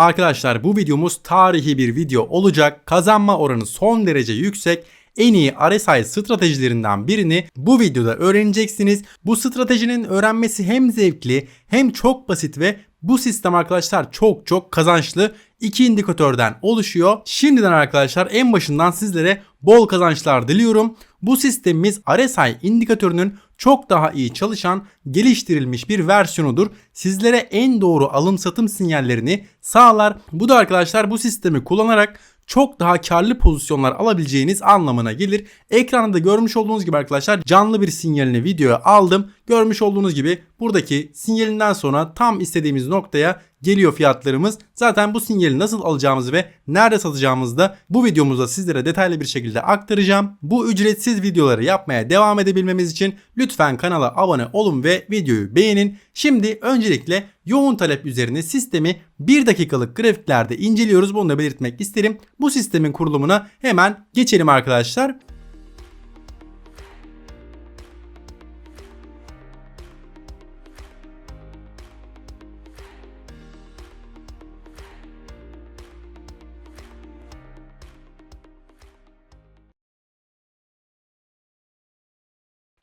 Arkadaşlar bu videomuz tarihi bir video olacak. Kazanma oranı son derece yüksek. En iyi RSI stratejilerinden birini bu videoda öğreneceksiniz. Bu stratejinin öğrenmesi hem zevkli hem çok basit ve bu sistem arkadaşlar çok çok kazançlı. İki indikatörden oluşuyor. Şimdiden arkadaşlar en başından sizlere bol kazançlar diliyorum. Bu sistemimiz RSI indikatörünün çok daha iyi çalışan, geliştirilmiş bir versiyonudur. Sizlere en doğru alım satım sinyallerini sağlar. Bu da arkadaşlar bu sistemi kullanarak çok daha karlı pozisyonlar alabileceğiniz anlamına gelir. Ekranda da görmüş olduğunuz gibi arkadaşlar canlı bir sinyalini videoya aldım. Görmüş olduğunuz gibi buradaki sinyalinden sonra tam istediğimiz noktaya geliyor fiyatlarımız. Zaten bu sinyali nasıl alacağımızı ve nerede satacağımızı da bu videomuzda sizlere detaylı bir şekilde aktaracağım. Bu ücretsiz videoları yapmaya devam edebilmemiz için lütfen kanala abone olun ve videoyu beğenin. Şimdi öncelikle yoğun talep üzerine sistemi 1 dakikalık grafiklerde inceliyoruz. Bunu da belirtmek isterim. Bu sistemin kurulumuna hemen geçelim arkadaşlar.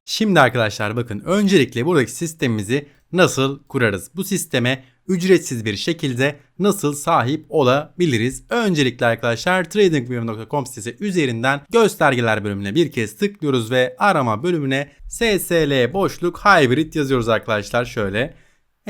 Şimdi arkadaşlar bakın öncelikle buradaki sistemimizi nasıl kurarız? Bu sisteme ücretsiz bir şekilde nasıl sahip olabiliriz? Öncelikle arkadaşlar tradingview.com sitesi üzerinden göstergeler bölümüne bir kez tıklıyoruz ve arama bölümüne SSL boşluk hybrid yazıyoruz arkadaşlar şöyle.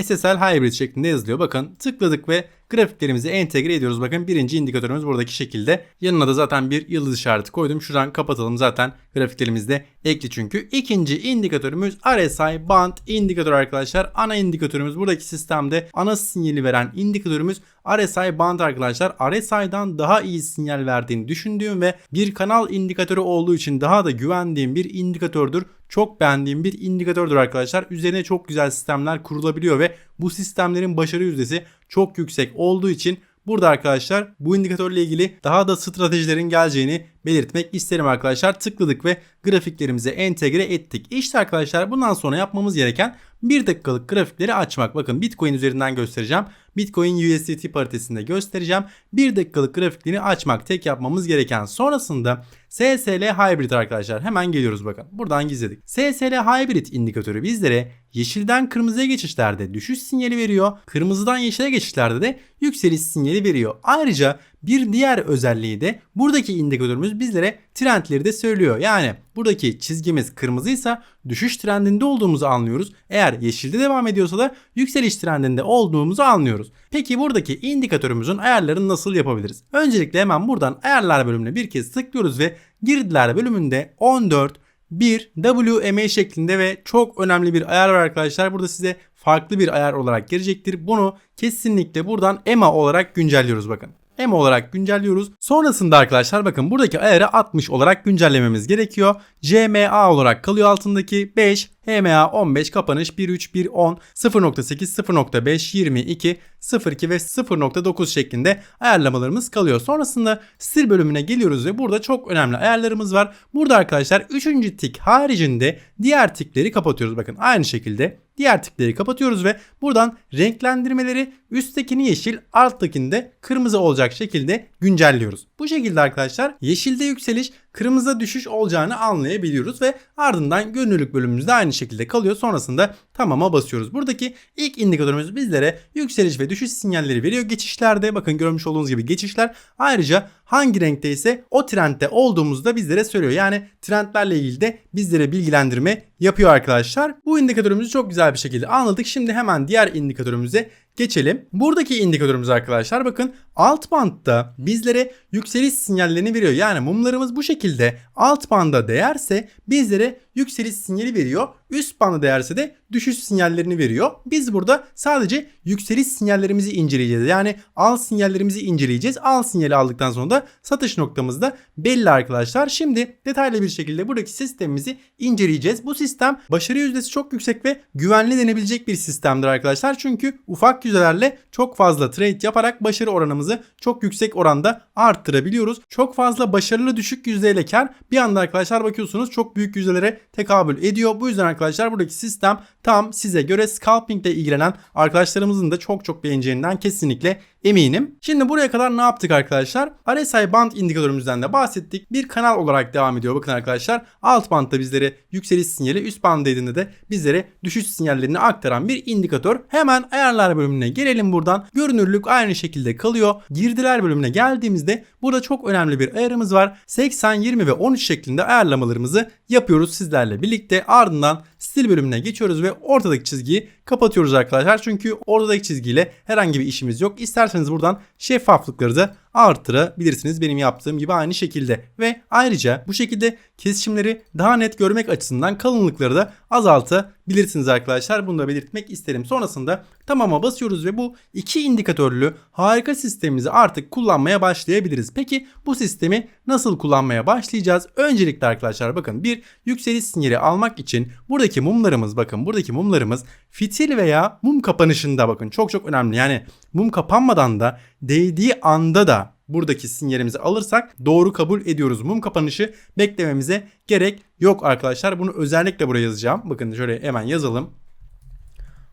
SSL Hybrid şeklinde yazılıyor. Bakın tıkladık ve grafiklerimizi entegre ediyoruz. Bakın birinci indikatörümüz buradaki şekilde. Yanına da zaten bir yıldız işareti koydum. Şuradan kapatalım zaten grafiklerimizde ekli çünkü. İkinci indikatörümüz RSI Band indikatör arkadaşlar. Ana indikatörümüz buradaki sistemde ana sinyali veren indikatörümüz RSI Band arkadaşlar. RSI'dan daha iyi sinyal verdiğini düşündüğüm ve bir kanal indikatörü olduğu için daha da güvendiğim bir indikatördür. Çok beğendiğim bir indikatördür arkadaşlar. Üzerine çok güzel sistemler kurulabiliyor ve bu sistemlerin başarı yüzdesi çok yüksek olduğu için burada arkadaşlar bu indikatörle ilgili daha da stratejilerin geleceğini belirtmek isterim arkadaşlar. Tıkladık ve grafiklerimize entegre ettik. İşte arkadaşlar bundan sonra yapmamız gereken 1 dakikalık grafikleri açmak. Bakın Bitcoin üzerinden göstereceğim. Bitcoin USDT paritesinde göstereceğim. 1 dakikalık grafiklerini açmak tek yapmamız gereken. Sonrasında SSL Hybrid arkadaşlar hemen geliyoruz bakın. Buradan gizledik. SSL Hybrid indikatörü bizlere yeşilden kırmızıya geçişlerde düşüş sinyali veriyor. Kırmızıdan yeşile geçişlerde de yükseliş sinyali veriyor. Ayrıca bir diğer özelliği de buradaki indikatörümüz bizlere trendleri de söylüyor. Yani buradaki çizgimiz kırmızıysa düşüş trendinde olduğumuzu anlıyoruz. Eğer yeşilde devam ediyorsa da yükseliş trendinde olduğumuzu anlıyoruz. Peki buradaki indikatörümüzün ayarlarını nasıl yapabiliriz? Öncelikle hemen buradan ayarlar bölümüne bir kez tıklıyoruz ve girdiler bölümünde 14 1 WMA şeklinde ve çok önemli bir ayar var arkadaşlar. Burada size farklı bir ayar olarak gelecektir. Bunu kesinlikle buradan EMA olarak güncelliyoruz bakın. EMA olarak güncelliyoruz. Sonrasında arkadaşlar bakın buradaki ayarı 60 olarak güncellememiz gerekiyor. CMA olarak kalıyor altındaki 5 HMA 15 kapanış 1.3 1.10 0.8 0.5 22 0.2 ve 0.9 şeklinde ayarlamalarımız kalıyor. Sonrasında stil bölümüne geliyoruz ve burada çok önemli ayarlarımız var. Burada arkadaşlar 3. tik haricinde diğer tikleri kapatıyoruz. Bakın aynı şekilde diğer tikleri kapatıyoruz ve buradan renklendirmeleri üsttekini yeşil alttakini de kırmızı olacak şekilde güncelliyoruz. Bu şekilde arkadaşlar yeşilde yükseliş kırmızıda düşüş olacağını anlayabiliyoruz ve ardından gönüllülük bölümümüzde aynı şekilde kalıyor. Sonrasında tamama basıyoruz. Buradaki ilk indikatörümüz bizlere yükseliş ve düşüş sinyalleri veriyor. Geçişlerde bakın görmüş olduğunuz gibi geçişler ayrıca hangi renkte ise o trendde olduğumuzu da bizlere söylüyor. Yani trendlerle ilgili de bizlere bilgilendirme yapıyor arkadaşlar. Bu indikatörümüzü çok güzel bir şekilde anladık. Şimdi hemen diğer indikatörümüze geçelim. Buradaki indikatörümüz arkadaşlar bakın alt bantta bizlere yükseliş sinyallerini veriyor. Yani mumlarımız bu şekilde alt banda değerse bizlere yükseliş sinyali veriyor. Üst banda değerse de düşüş sinyallerini veriyor. Biz burada sadece yükseliş sinyallerimizi inceleyeceğiz. Yani al sinyallerimizi inceleyeceğiz. Al sinyali aldıktan sonra da satış noktamız da belli arkadaşlar. Şimdi detaylı bir şekilde buradaki sistemimizi inceleyeceğiz. Bu sistem başarı yüzdesi çok yüksek ve güvenli denebilecek bir sistemdir arkadaşlar. Çünkü ufak yüzdelerle çok fazla trade yaparak başarı oranımızı çok yüksek oranda arttırabiliyoruz. Çok fazla başarılı düşük yüzdeyle kar bir anda arkadaşlar bakıyorsunuz çok büyük yüzdelere tekabül ediyor. Bu yüzden arkadaşlar buradaki sistem tam size göre scalping ile ilgilenen arkadaşlarımızın da çok çok beğeneceğinden kesinlikle eminim. Şimdi buraya kadar ne yaptık arkadaşlar? RSI band indikatörümüzden de bahsettik. Bir kanal olarak devam ediyor. Bakın arkadaşlar alt bantta bizlere yükseliş sinyali, üst band dediğinde de bizlere düşüş sinyallerini aktaran bir indikatör. Hemen ayarlar bölümüne gelelim buradan. Görünürlük aynı şekilde kalıyor. Girdiler bölümüne geldiğimizde burada çok önemli bir ayarımız var. 80, 20 ve 13 şeklinde ayarlamalarımızı yapıyoruz sizlerle birlikte. Ardından stil bölümüne geçiyoruz ve ortadaki çizgiyi kapatıyoruz arkadaşlar. Çünkü ortadaki çizgiyle herhangi bir işimiz yok. İsterseniz buradan şeffaflıkları da artırabilirsiniz benim yaptığım gibi aynı şekilde. Ve ayrıca bu şekilde kesişimleri daha net görmek açısından kalınlıkları da azaltabilirsiniz arkadaşlar. Bunu da belirtmek isterim. Sonrasında tamama basıyoruz ve bu iki indikatörlü harika sistemimizi artık kullanmaya başlayabiliriz. Peki bu sistemi nasıl kullanmaya başlayacağız? Öncelikle arkadaşlar bakın bir yükseliş sinyali almak için buradaki mumlarımız bakın buradaki mumlarımız fitil veya mum kapanışında bakın çok çok önemli. Yani mum kapanmadan da değdiği anda da buradaki sinyalimizi alırsak doğru kabul ediyoruz. Mum kapanışı beklememize gerek yok arkadaşlar. Bunu özellikle buraya yazacağım. Bakın şöyle hemen yazalım.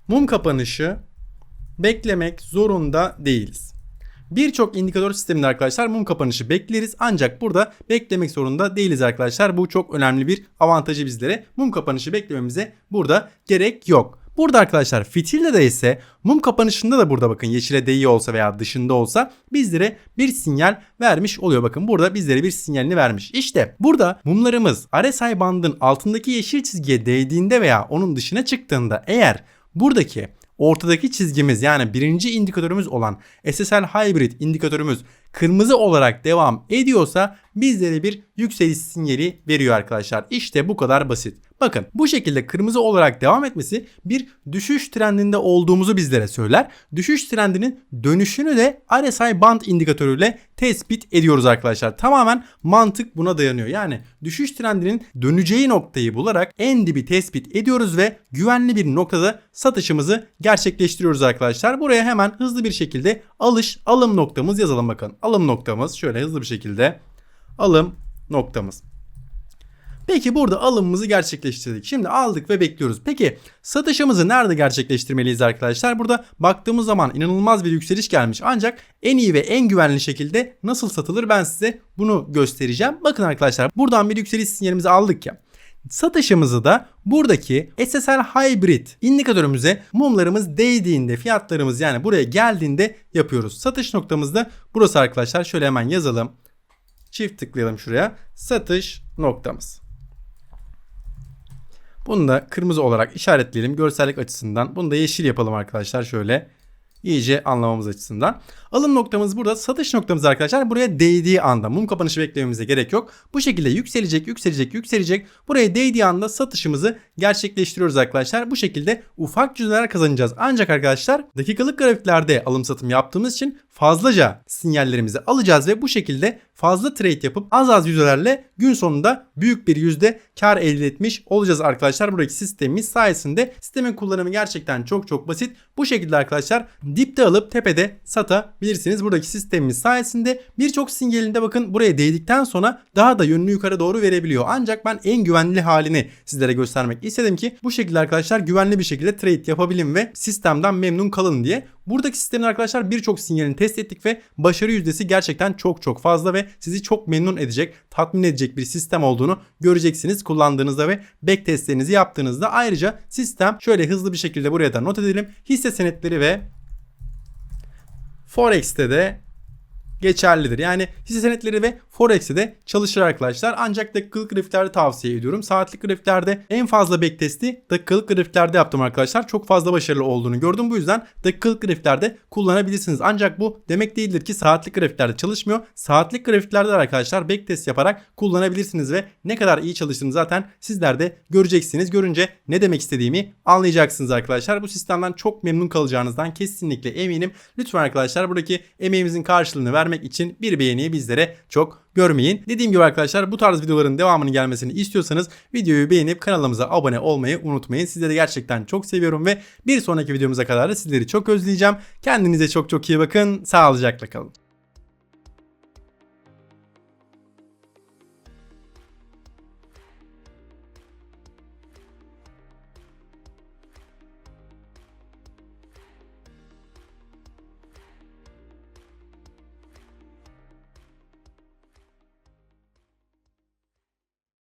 Mum kapanışı beklemek zorunda değiliz. Birçok indikatör sisteminde arkadaşlar mum kapanışı bekleriz ancak burada beklemek zorunda değiliz arkadaşlar. Bu çok önemli bir avantajı bizlere. Mum kapanışı beklememize burada gerek yok. Burada arkadaşlar fitilde de ise mum kapanışında da burada bakın yeşile değiyor olsa veya dışında olsa bizlere bir sinyal vermiş oluyor. Bakın burada bizlere bir sinyalini vermiş. İşte burada mumlarımız RSI bandın altındaki yeşil çizgiye değdiğinde veya onun dışına çıktığında eğer buradaki ortadaki çizgimiz yani birinci indikatörümüz olan SSL Hybrid indikatörümüz kırmızı olarak devam ediyorsa bizlere bir yükseliş sinyali veriyor arkadaşlar. İşte bu kadar basit. Bakın bu şekilde kırmızı olarak devam etmesi bir düşüş trendinde olduğumuzu bizlere söyler. Düşüş trendinin dönüşünü de RSI band indikatörüyle tespit ediyoruz arkadaşlar. Tamamen mantık buna dayanıyor. Yani düşüş trendinin döneceği noktayı bularak en dibi tespit ediyoruz ve güvenli bir noktada satışımızı gerçekleştiriyoruz arkadaşlar. Buraya hemen hızlı bir şekilde alış alım noktamız yazalım bakın. Alım noktamız şöyle hızlı bir şekilde alım noktamız. Peki burada alımımızı gerçekleştirdik. Şimdi aldık ve bekliyoruz. Peki satışımızı nerede gerçekleştirmeliyiz arkadaşlar? Burada baktığımız zaman inanılmaz bir yükseliş gelmiş. Ancak en iyi ve en güvenli şekilde nasıl satılır ben size bunu göstereceğim. Bakın arkadaşlar buradan bir yükseliş sinyalimizi aldık ya. Satışımızı da buradaki SSL Hybrid indikatörümüze mumlarımız değdiğinde fiyatlarımız yani buraya geldiğinde yapıyoruz. Satış noktamız da burası arkadaşlar. Şöyle hemen yazalım. Çift tıklayalım şuraya. Satış noktamız. Bunu da kırmızı olarak işaretleyelim görsellik açısından. Bunu da yeşil yapalım arkadaşlar şöyle iyice anlamamız açısından. Alım noktamız burada. Satış noktamız arkadaşlar buraya değdiği anda mum kapanışı beklememize gerek yok. Bu şekilde yükselecek, yükselecek, yükselecek. Buraya değdiği anda satışımızı gerçekleştiriyoruz arkadaşlar. Bu şekilde ufak cüzdeler kazanacağız. Ancak arkadaşlar dakikalık grafiklerde alım satım yaptığımız için fazlaca sinyallerimizi alacağız ve bu şekilde fazla trade yapıp az az yüzdelerle gün sonunda büyük bir yüzde kar elde etmiş olacağız arkadaşlar. Buradaki sistemimiz sayesinde sistemin kullanımı gerçekten çok çok basit. Bu şekilde arkadaşlar dipte alıp tepede satabilirsiniz. Buradaki sistemimiz sayesinde birçok sinyalinde bakın buraya değdikten sonra daha da yönünü yukarı doğru verebiliyor. Ancak ben en güvenli halini sizlere göstermek istedim ki bu şekilde arkadaşlar güvenli bir şekilde trade yapabilin ve sistemden memnun kalın diye. Buradaki sistemin arkadaşlar birçok sinyalini test ettik ve başarı yüzdesi gerçekten çok çok fazla ve sizi çok memnun edecek, tatmin edecek bir sistem olduğunu göreceksiniz kullandığınızda ve back testlerinizi yaptığınızda. Ayrıca sistem şöyle hızlı bir şekilde buraya da not edelim. Hisse senetleri ve Forex'te de geçerlidir. Yani hisse senetleri ve Forex'te de çalışır arkadaşlar. Ancak dakikalık grafiklerde tavsiye ediyorum. Saatlik grafiklerde en fazla backtest'i dakikalık grafiklerde yaptım arkadaşlar. Çok fazla başarılı olduğunu gördüm. Bu yüzden dakikalık grafiklerde kullanabilirsiniz. Ancak bu demek değildir ki saatlik grafiklerde çalışmıyor. Saatlik grafiklerde arkadaşlar backtest yaparak kullanabilirsiniz ve ne kadar iyi çalıştığını zaten sizler de göreceksiniz. Görünce ne demek istediğimi anlayacaksınız arkadaşlar. Bu sistemden çok memnun kalacağınızdan kesinlikle eminim. Lütfen arkadaşlar buradaki emeğimizin karşılığını vermek için bir beğeniyi bizlere çok görmeyin. Dediğim gibi arkadaşlar bu tarz videoların devamını gelmesini istiyorsanız videoyu beğenip kanalımıza abone olmayı unutmayın. Sizleri gerçekten çok seviyorum ve bir sonraki videomuza kadar da sizleri çok özleyeceğim. Kendinize çok çok iyi bakın. Sağlıcakla kalın.